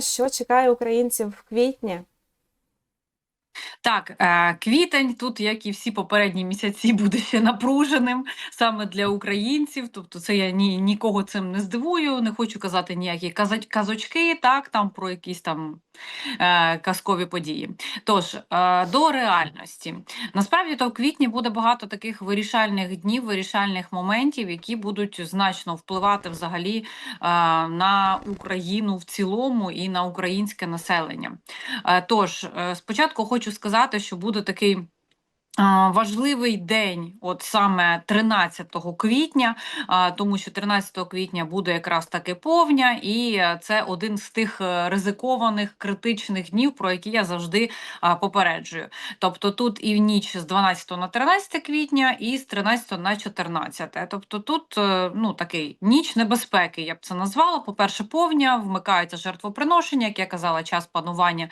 Що чекає українців в квітні? Так, е, квітень тут, як і всі попередні місяці, буде ще напруженим саме для українців. Тобто, це я ні, нікого цим не здивую. Не хочу казати ніякі казочки, так там про якісь там казкові події. Тож е, до реальності. Насправді, то в квітні буде багато таких вирішальних днів, вирішальних моментів, які будуть значно впливати взагалі е, на Україну в цілому і на українське населення. Е, Тож, е, спочатку хочу сказати, що буде такий. Важливий день, от саме 13 квітня, тому що 13 квітня буде якраз таки повня, і е, це один з тих е, ризикованих критичних днів, про які я завжди попереджую. Тобто тут і в ніч з 12 на 13 квітня, і з 13 на 14. Тобто тут е, ну такий ніч небезпеки, я б це назвала. По-перше, повня, вмикається жертвоприношення, як я казала, час панування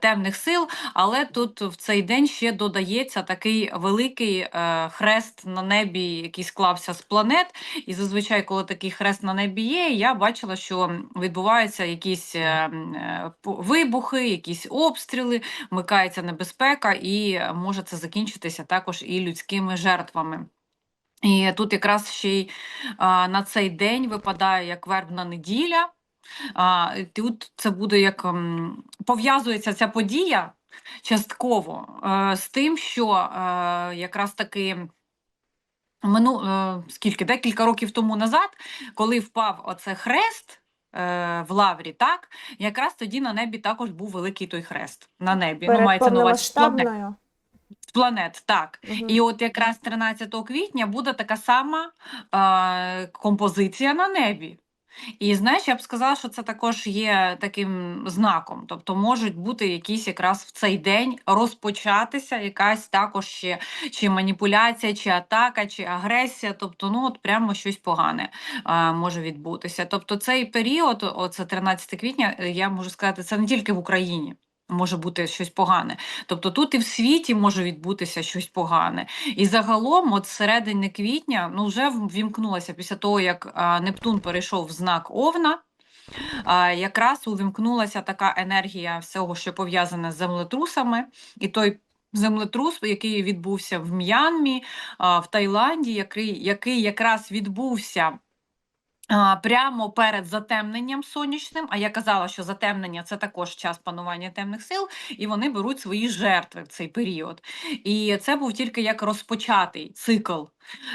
темних сил. Але тут в цей день ще додається такий великий е, хрест на небі, який склався з планет. І зазвичай, коли такий хрест на небі є, я бачила, що відбуваються якісь е, е, вибухи, якісь обстріли, вмикається небезпека, і може це закінчитися також і людськими жертвами. І тут якраз ще й а, на цей день випадає як вербна неділя. Тут це буде як пов'язується ця подія частково е, з тим, що е, якраз таки мину, е, скільки декілька років тому назад, коли впав оце хрест. е, В лаврі, так якраз тоді на небі також був великий той хрест на небі. Перед ну, мається на увазі планет, планет, так. Мгм. І от якраз 13 квітня буде така сама е, композиція на небі. І знаєш, я б сказала, що це також є таким знаком. Тобто можуть бути якісь якраз в цей день розпочатися якась також ще чи маніпуляція, чи атака, чи агресія. Тобто, ну от прямо щось погане а, може відбутися. Тобто, цей період, оце 13 квітня, е, я можу сказати, це не тільки в Україні. Може бути щось погане, тобто тут і в світі може відбутися щось погане. І загалом, от середини квітня, ну вже ввімкнулася після того, як а, Нептун перейшов в знак Овна. Якраз увімкнулася така енергія всього, що пов'язане з землетрусами, і той землетрус, який відбувся в М'янмі, в Таїланді, який, який якраз відбувся. Прямо перед затемненням сонячним, а я казала, що затемнення це також час панування темних сил, і вони беруть свої жертви в цей період. І це був тільки як розпочатий цикл.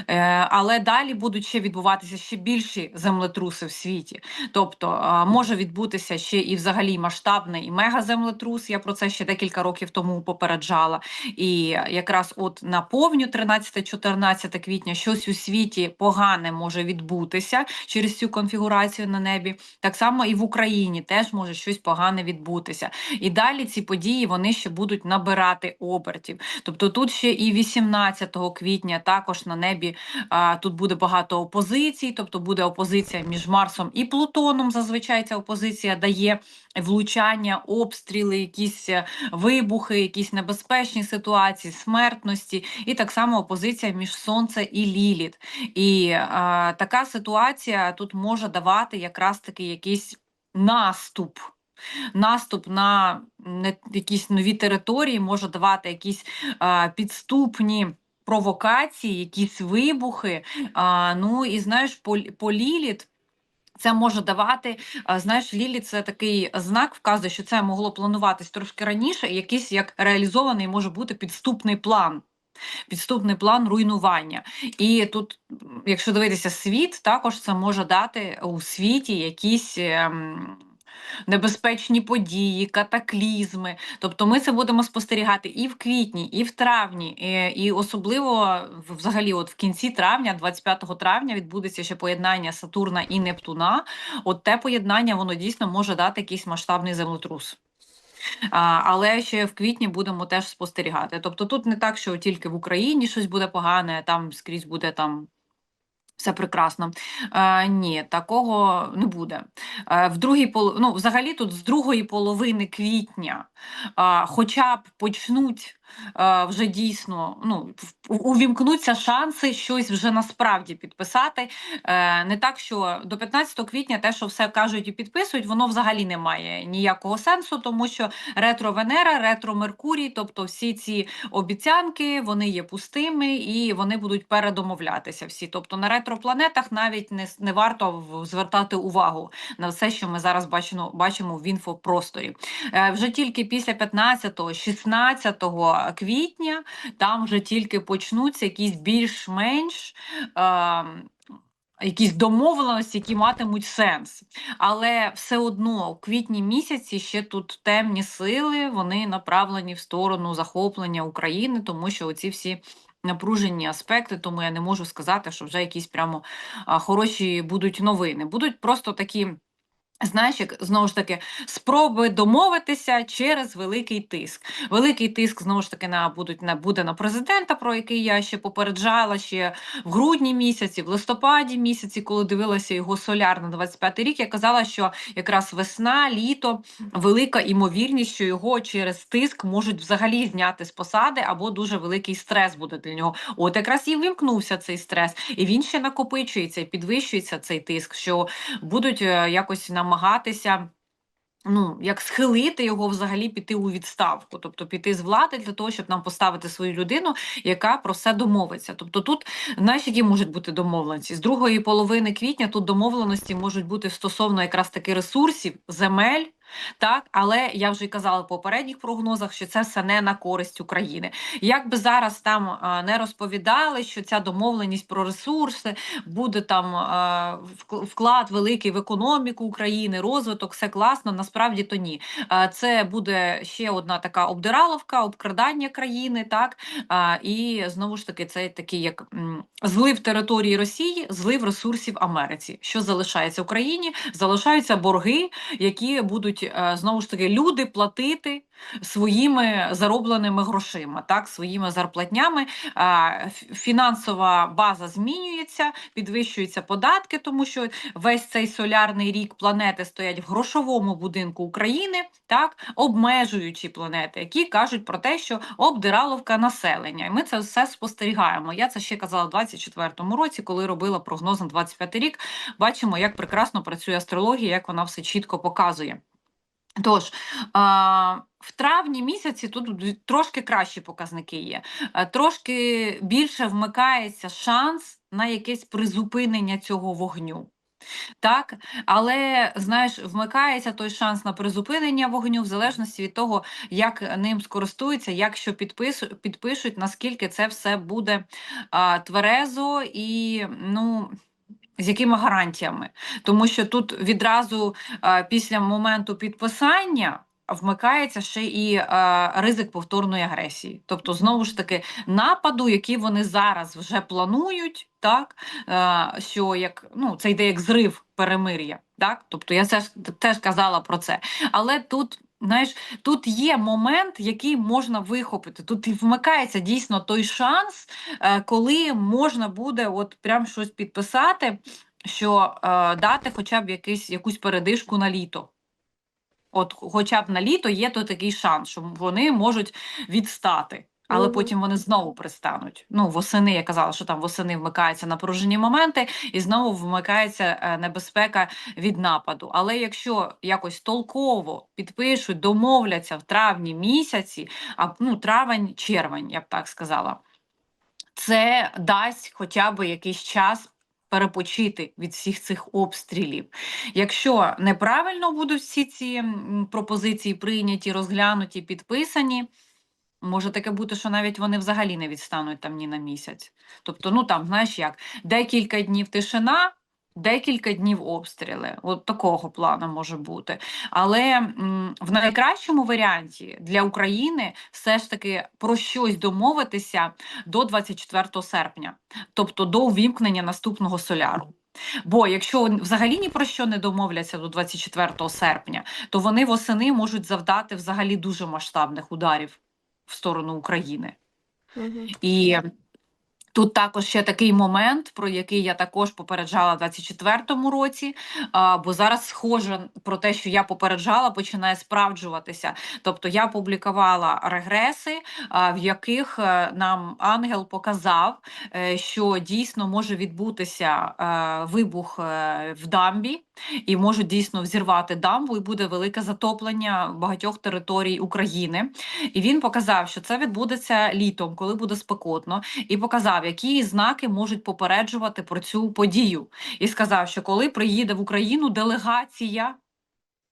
Е, але далі будуть ще відбуватися ще більші землетруси в світі. Тобто може відбутися ще і взагалі масштабний і мегаземлетрус. Я про це ще декілька років тому попереджала. І якраз от на повню 13-14 квітня щось у світі погане може відбутися через цю конфігурацію на небі. Так само і в Україні теж може щось погане відбутися. І далі ці події вони ще будуть набирати обертів. Тобто тут ще і 18 квітня також на небі а, тут буде багато опозицій, тобто буде опозиція між Марсом і Плутоном. Зазвичай ця опозиція дає влучання, обстріли, якісь е, вибухи, якісь небезпечні ситуації, смертності, і так само опозиція між Сонце і Ліліт. І а, така ситуація тут може давати якраз таки якийсь наступ. Наступ на якісь нові території може давати якісь а, підступні провокації, якісь вибухи. А, ну і знаєш, по, Лі- по Ліліт це може давати, знаєш, Лілі це такий знак, вказує, що це могло плануватись трошки раніше, і якийсь як реалізований може бути підступний план. Підступний план руйнування. І тут, якщо дивитися світ, також це може дати у світі якісь. ем, Небезпечні події, катаклізми. Тобто ми це будемо спостерігати і в квітні, і в травні, і, і особливо взагалі, от в кінці травня, 25 травня, відбудеться ще поєднання Сатурна і Нептуна. От те поєднання воно дійсно може дати якийсь масштабний землетрус. А, але ще в квітні будемо теж спостерігати. Тобто тут не так, що тільки в Україні щось буде погане, там скрізь буде там. Все прекрасно. Е, ні, такого не буде. Е, в другій пол... ну, взагалі тут з другої половини квітня, е, хоча б почнуть вже дійсно ну, увімкнуться шанси щось вже насправді підписати. Е, Не так, що до 15 квітня те, що все кажуть і підписують, воно взагалі не має ніякого сенсу, тому що ретро Венера, ретро Меркурій, тобто всі ці обіцянки, вони є пустими і вони будуть передомовлятися всі. Тобто на ретропланетах навіть не, не варто звертати увагу на все, що ми зараз бачимо, бачимо в інфопросторі. Е, Вже тільки після 15-16 квітня там вже тільки почнуться якісь більш-менш. Е, Якісь домовленості, які матимуть сенс, але все одно в квітні місяці ще тут темні сили, вони направлені в сторону захоплення України, тому що оці всі напружені аспекти, тому я не можу сказати, що вже якісь прямо хороші будуть новини. Будуть просто такі. Знаєш, як знову ж таки спроби домовитися через великий тиск. Великий тиск знову ж таки на будуть на буде на президента, про який я ще попереджала ще в грудні місяці, в листопаді місяці, коли дивилася його соляр на 25 рік. Я казала, що якраз весна, літо велика імовірність, що його через тиск можуть взагалі зняти з посади, або дуже великий стрес буде для нього. От якраз і вимкнувся цей стрес, і він ще накопичується підвищується цей тиск, що будуть е, якось намагатися. Ну, як схилити його взагалі піти у відставку, тобто піти з влади для того, щоб нам поставити свою людину, яка про все домовиться. Тобто, тут знаєш, які можуть бути домовленості з другої половини квітня. Тут домовленості можуть бути стосовно якраз таки ресурсів, земель. Так, але я вже казала в попередніх прогнозах, що це все не на користь України. Як би зараз там не розповідали, що ця домовленість про ресурси буде там вклад великий в економіку України, розвиток, все класно. Насправді то ні. Це буде ще одна така обдираловка, обкрадання країни, так і знову ж таки, це такий як злив території Росії, злив ресурсів Америці. Що залишається Україні? Залишаються борги, які будуть е, знову ж таки люди платити своїми заробленими грошима, так своїми зарплатнями. Фінансова база змінюється, підвищуються податки, тому що весь цей солярний рік планети стоять в грошовому будинку України, так обмежуючі планети, які кажуть про те, що обдираловка населення. І ми це все спостерігаємо. Я це ще казала в 24-му році, коли робила прогноз на 25 рік. Бачимо, як прекрасно працює астрологія, як вона все чітко показує. Тож, в травні місяці тут трошки кращі показники є, Е, трошки більше вмикається шанс на якесь призупинення цього вогню. Так, але знаєш, вмикається той шанс на призупинення вогню в залежності від того, як ним скористуються, як що підпису, підпишуть, наскільки це все буде а, тверезо і ну. З якими гарантіями? Тому що тут відразу а, після моменту підписання вмикається ще і а, ризик повторної агресії. Тобто, знову ж таки, нападу, який вони зараз вже планують, так е, що як ну це йде як зрив перемир'я, так тобто я теж, теж казала про це. Але тут. Знаєш, тут є момент, який можна вихопити. Тут і вмикається дійсно той шанс, е, коли можна буде от прям щось підписати, що е, дати хоча б якийсь, якусь передишку на літо. От, хоча б на літо є то такий шанс, що вони можуть відстати. Але Мгм. потім вони знову пристануть. Ну, восени я казала, що там восени вмикаються напружені моменти, і знову вмикається е, небезпека від нападу. Але якщо якось толково підпишуть, домовляться в травні місяці, а ну травень, червень, я б так сказала, це дасть хоча б якийсь час. Перепочити від всіх цих обстрілів. Якщо неправильно будуть всі ці пропозиції прийняті, розглянуті, підписані, Може таке бути, що навіть вони взагалі не відстануть там ні на місяць. Тобто, ну там, знаєш як, декілька днів тишина, декілька днів обстріли. От такого плану може бути. Але м, в найкращому варіанті для України все ж таки про щось домовитися до 24 серпня, тобто до увімкнення наступного соляру. Бо якщо взагалі ні про що не домовляться до 24 серпня, то вони восени можуть завдати взагалі дуже масштабних ударів в сторону України. Мгм. І Тут також ще такий момент, про який я також попереджала в 24-му році, а, бо зараз схоже про те, що я попереджала, починає справджуватися. Тобто я публікувала регреси, а, в яких е, нам ангел показав, е, що дійсно може відбутися е, вибух в дамбі, і можуть дійсно взірвати дамбу, і буде велике затоплення багатьох територій України. І він показав, що це відбудеться літом, коли буде спекотно, і показав, які знаки можуть попереджувати про цю подію. І сказав, що коли приїде в Україну делегація.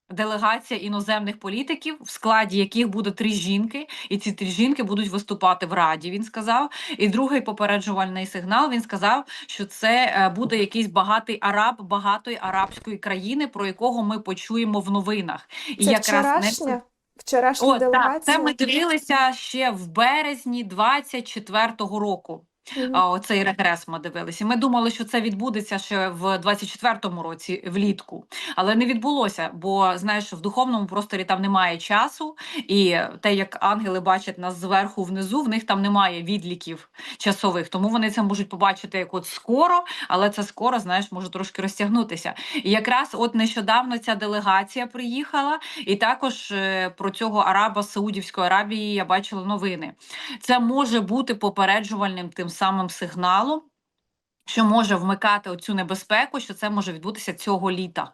Делегація іноземних політиків, в складі яких буде три жінки, і ці три жінки будуть виступати в Раді. Він сказав. І другий попереджувальний сигнал. Він сказав, що це е, буде якийсь багатий араб багатої арабської країни, про якого ми почуємо в новинах. І Це якраз не вчорашня, вчорашня О, так, це ми дивилися ще в березні 24-го року. А, Оцей регрес ми дивилися. Ми думали, що це відбудеться ще в 24-му році влітку, але не відбулося, бо знаєш, в духовному просторі там немає часу, і те, як ангели бачать нас зверху внизу, в них там немає відліків часових, тому вони це можуть побачити як от скоро, але це скоро, знаєш, може трошки розтягнутися. І якраз от нещодавно ця делегація приїхала, і також е, про цього араба з Саудівської Аравії я бачила новини. Це може бути попереджувальним тим самим сигналом, що може вмикати оцю небезпеку, що це може відбутися цього літа.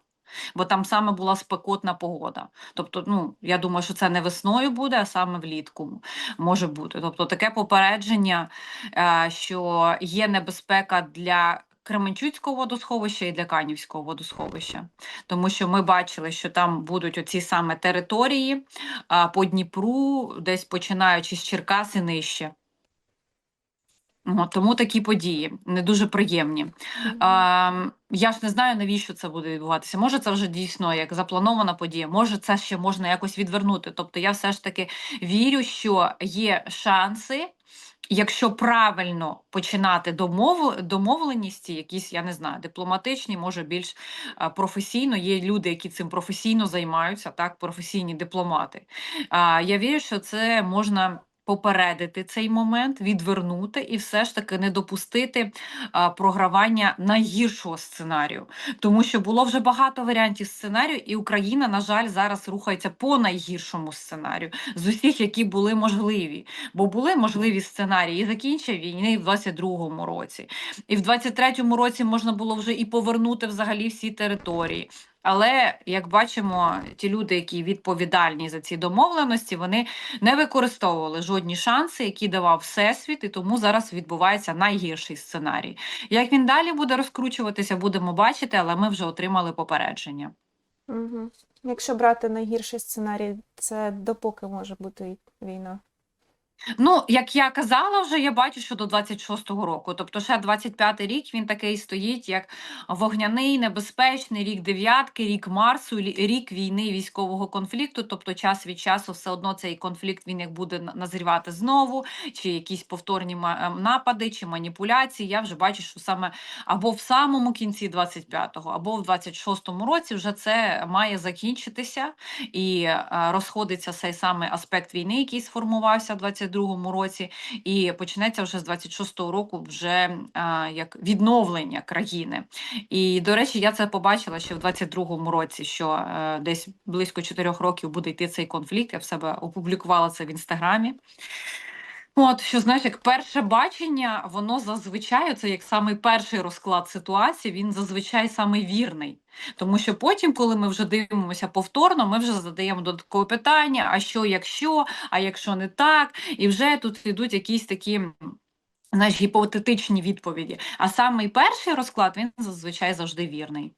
Бо там саме була спекотна погода. Тобто, ну я думаю, що це не весною буде, а саме влітку може бути. Тобто, таке попередження, е, що є небезпека для Кременчуцького водосховища і для Канівського водосховища, тому що ми бачили, що там будуть оці саме території по Дніпру, десь починаючи з Черкас і нижче. Тому такі події не дуже приємні. А, я ж не знаю, навіщо це буде відбуватися. Може, це вже дійсно як запланована подія, може, це ще можна якось відвернути. Тобто, я все ж таки вірю, що є шанси, якщо правильно починати домов... домовленісті, якісь, я не знаю, дипломатичні, може більш професійно. Є люди, які цим професійно займаються, так, професійні дипломати. А, я вірю, що це можна. Попередити цей момент, відвернути і все ж таки не допустити програвання найгіршого сценарію, тому що було вже багато варіантів сценарію, і Україна, на жаль, зараз рухається по найгіршому сценарію з усіх, які були можливі. Бо були можливі сценарії і закінчення війни в 22-му році, і в 23-му році можна було вже і повернути взагалі всі території. Але як бачимо, ті люди, які відповідальні за ці домовленості, вони не використовували жодні шанси, які давав всесвіт, і тому зараз відбувається найгірший сценарій. Як він далі буде розкручуватися, будемо бачити, але ми вже отримали попередження. Мгм. Якщо брати найгірший сценарій, це допоки може бути війна. Ну, як я казала вже, я бачу, що до 26-го року. Тобто ще 25-й рік він такий стоїть, як вогняний, небезпечний, рік дев'ятки, рік Марсу, рік війни, військового конфлікту. Тобто час від часу все одно цей конфлікт він як буде назрівати знову, чи якісь повторні ем, напади, чи маніпуляції. Я вже бачу, що саме або в самому кінці 25-го, або в 26-му році вже це має закінчитися і е, розходиться цей самий аспект війни, який сформувався в 22-му році, і почнеться вже з 26-го року вже а, як відновлення країни. І до речі, я це побачила ще в 22-му році, що а, десь близько 4 років буде йти цей конфлікт. Я в себе опублікувала це в інстаграмі. От, що знаєш, як перше бачення, воно зазвичай, це як самий перший розклад ситуації, він зазвичай самий вірний. Тому що потім, коли ми вже дивимося повторно, ми вже задаємо додаткове питання: а що, якщо, а якщо не так, і вже тут йдуть якісь такі. Знаєш, гіпотетичні відповіді. А самий перший розклад він зазвичай завжди вірний.